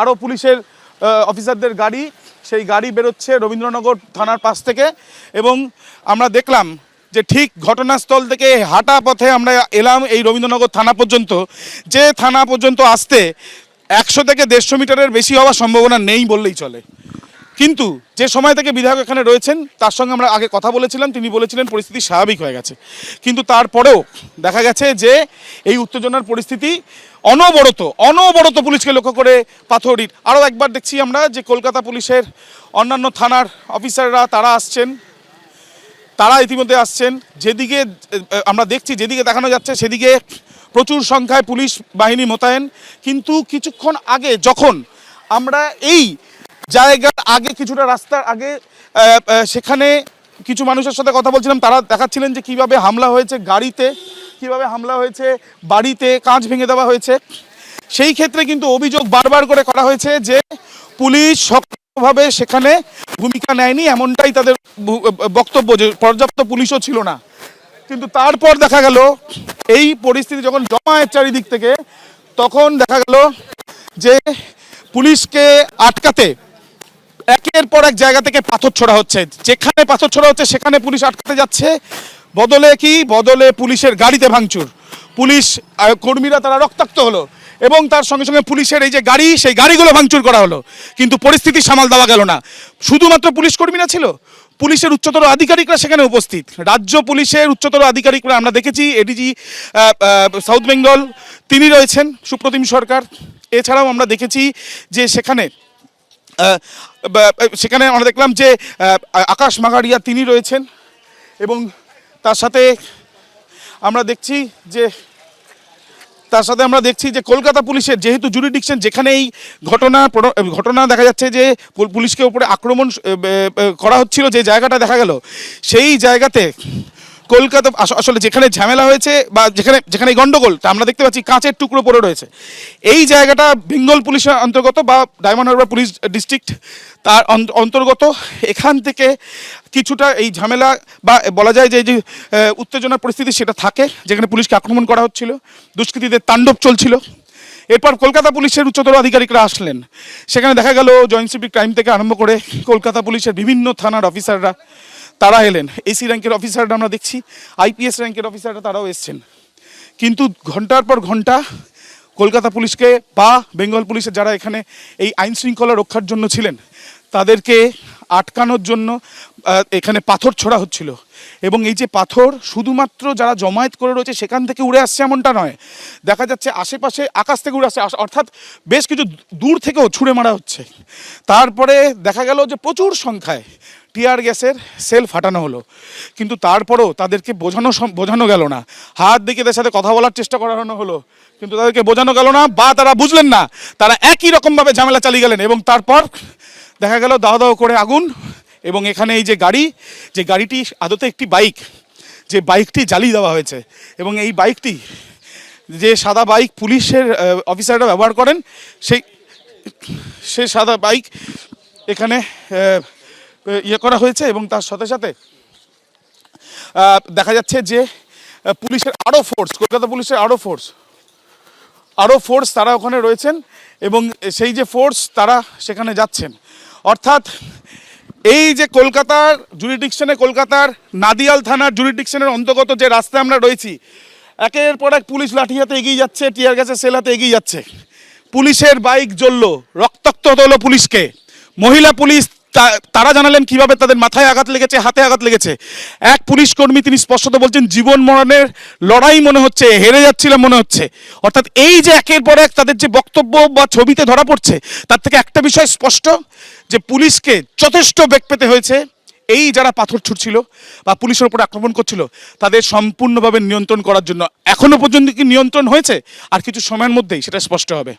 আরও পুলিশের অফিসারদের গাড়ি, সেই গাড়ি বেরোচ্ছে রবীন্দ্রনগর থানার পাশ থেকে এবং আমরা দেখলাম যে ঠিক ঘটনাস্থল থেকে হাঁটা পথে আমরা এলাম এই রবীন্দ্রনগর থানা পর্যন্ত। যে থানা পর্যন্ত আসতে একশো থেকে দেড়শো মিটারের বেশি হওয়ার সম্ভাবনা নেই বললেই চলে। কিন্তু যে সময় থেকে বিধায়ক এখানে রয়েছেন, তার সঙ্গে আমরা আগে কথা বলেছিলাম, তিনি বলেছিলেন পরিস্থিতি স্বাভাবিক হয়ে গেছে। কিন্তু তারপরেও দেখা গেছে যে এই উত্তেজনার পরিস্থিতি অনবরত অনবরত পুলিশকে লক্ষ্য করে পাথরির আরও একবার দেখছি আমরা যে কলকাতা পুলিশের অন্যান্য থানার অফিসাররা, তারা আসছেন। তারা ইতিমধ্যে আসছেন। যেদিকে, আমরা দেখছি যেদিকে দেখানো যাচ্ছে, সেদিকে প্রচুর সংখ্যায় পুলিশ বাহিনী মোতায়েন। কিন্তু কিছুক্ষণ আগে, যখন আমরা এই জায়গার আগে, কিছুটা রাস্তার আগে সেখানে কিছু মানুষের সাথে কথা বলছিলাম, তারা দেখাচ্ছিলেন যে কীভাবে হামলা হয়েছে গাড়িতে। কীভাবে হামলা হয়েছে, বাড়িতে কাঁচ ভেঙে দেওয়া হয়েছে, সেই ক্ষেত্রে কিন্তু অভিযোগ বারবার করে করা হয়েছে যে পুলিশ সক্রিয়ভাবে সেখানে ভূমিকা নেয়নি, এমনটাই তাদের বক্তব্য যে পর্যাপ্ত পুলিশও ছিল না। কিন্তু তারপর দেখা গেল, এই পরিস্থিতি যখন জমায়েত চারিদিক থেকে, তখন দেখা গেল যে পুলিশকে আটকাতে একের পর এক জায়গা থেকে পাথর ছোড়া হচ্ছে। যেখানে পাথর ছোড়া হচ্ছে, সেখানে পুলিশ আটকাতে যাচ্ছে। বদলে কি? বদলে পুলিশের গাড়িতে ভাঙচুর। পুলিশ কর্মীরা তারা রক্তাক্ত হলো এবং তার সঙ্গে সঙ্গে পুলিশের এই যে গাড়ি, সেই গাড়িগুলো ভাঙচুর করা হলো। কিন্তু পরিস্থিতি সামাল দেওয়া গেল না। শুধুমাত্র পুলিশ কর্মীরা ছিল? পুলিশের উচ্চতর আধিকারিকরা সেখানে উপস্থিত। রাজ্য পুলিশের উচ্চতর আধিকারিকরা আমরা দেখেছি এডিজি সাউথ বেঙ্গল তিনি রয়েছেন, সুপ্রতিম সরকার। এছাড়াও আমরা দেখেছি যে সেখানে সেখানে আমরা দেখলাম যে আকাশ মাগারিয়া তিনি রয়েছেন এবং তার সাথে আমরা দেখছি যে, তার সাথে আমরা দেখছি যে কলকাতা পুলিশের যেহেতু জুরিডিকশন যেখানে এই ঘটনা ঘটনা দেখা যাচ্ছে যে পুলিশকে উপরে আক্রমণ করা হচ্ছিল, যে জায়গাটা দেখা গেল, সেই জায়গাতে কলকাতা আসলে যেখানে ঝামেলা হয়েছে বা যেখানে যেখানে এই গন্ডগোল, তা আমরা দেখতে পাচ্ছি কাঁচের টুকরো পড়ে রয়েছে। এই জায়গাটা বেঙ্গল পুলিশের অন্তর্গত বা ডায়মন্ড হারবার পুলিশ ডিস্ট্রিক্ট তার অন্তর্গত। এখান থেকে কিছুটা এই ঝামেলা বা বলা যায় যে যে উত্তেজনার পরিস্থিতি সেটা থাকে, যেখানে পুলিশকে আক্রমণ করা হচ্ছিল, দুষ্কৃতীদের তাণ্ডব চলছিল। এরপর কলকাতা পুলিশের উচ্চতর আধিকারিকরা আসলেন। সেখানে দেখা গেল, জয়েন্ট সিভিক ক্রাইম থেকে আরম্ভ করে কলকাতা পুলিশের বিভিন্ন থানার অফিসাররা তারা এলেন। এসি র্যাঙ্কের অফিসাররা আমরা দেখছি। আইপিএস র্যাঙ্কের অফিসাররা তারাও এসছেন। কিন্তু ঘণ্টার পর ঘণ্টা কলকাতা পুলিশকে বা বেঙ্গল পুলিশের যারা এখানে এই আইন শৃঙ্খলা রক্ষার জন্য ছিলেন, তাদেরকে আটকানোর জন্য এখানে পাথর ছোড়া হচ্ছিল। এবং এই যে পাথর শুধুমাত্র যারা জমায়েত করে রয়েছে, সেখান থেকে উড়ে আসছে এমনটা নয়। দেখা যাচ্ছে আশেপাশে, আকাশ থেকে উড়ে আসছে। অর্থাৎ বেশ কিছু দূর থেকেও ছুঁড়ে মারা হচ্ছে। তারপরে দেখা গেল যে প্রচুর সংখ্যায় টিয়ার গ্যাসের সেল ফাটানো হলো। কিন্তু তারপরেও তাদেরকে বোঝানো বোঝানো গেল না। হাত দিকে তাদের সাথে কথা বলার চেষ্টা করানো হলো। কিন্তু তাদেরকে বোঝানো গেল না বা তারা বুঝলেন না। তারা একই রকমভাবে ঝামেলা চালিয়ে গেলেন এবং তারপর দেখা গেল দাও দাও করে আগুন এবং এখানে এই যে গাড়ি, যে গাড়িটি আদতে একটি বাইক, যে বাইকটি জ্বালিয়ে দেওয়া হয়েছে এবং এই বাইকটি যে সাদা বাইক পুলিশের অফিসাররা ব্যবহার করেন, সেই, সে সাদা বাইক এখানে ইয়ে করা হয়েছে এবং তার সাথে সাথে দেখা যাচ্ছে যে পুলিশের আরও ফোর্স কলকাতা পুলিশের আরও ফোর্স আরও ফোর্স তারা ওখানে রয়েছেন এবং সেই যে ফোর্স তারা সেখানে যাচ্ছেন। অর্থাৎ এই যে কলকাতার জুরিডিকশনে কলকাতার নাদিয়াল থানার জুরিডিকশনের অন্তর্গত যে রাস্তায় আমরা রয়েছি, একের পর এক পুলিশ লাঠি হাতে এগিয়ে যাচ্ছে টিয়ার গ্যাসের সেল হাতে এগিয়ে যাচ্ছে। পুলিশের বাইক জ্বললো, রক্তাক্ত হতে হলো পুলিশকে। মহিলা পুলিশ তারা জানালেন কীভাবে তাদের মাথায় আঘাত লেগেছে, হাতে আঘাত লেগেছে। এক পুলিশ কর্মী তিনি স্পষ্টত বলছেন, জীবন মরণের লড়াই মনে হচ্ছে, হেরে যাচ্ছিলাম মনে হচ্ছে। অর্থাৎ এই যে একের পর এক তাদের যে বক্তব্য বা ছবিতে ধরা পড়ছে, তার থেকে একটা বিষয় স্পষ্ট, যে পুলিশকে যথেষ্ট বেগ পেতে হয়েছে। এই যারা পাথর ছুটছিল বা পুলিশের উপর আক্রমণ করছিল, তাদের সম্পূর্ণভাবে নিয়ন্ত্রণ করার জন্য এখনও পর্যন্ত কি নিয়ন্ত্রণ হয়েছে? আর কিছু সময়ের মধ্যেই সেটা স্পষ্ট হবে।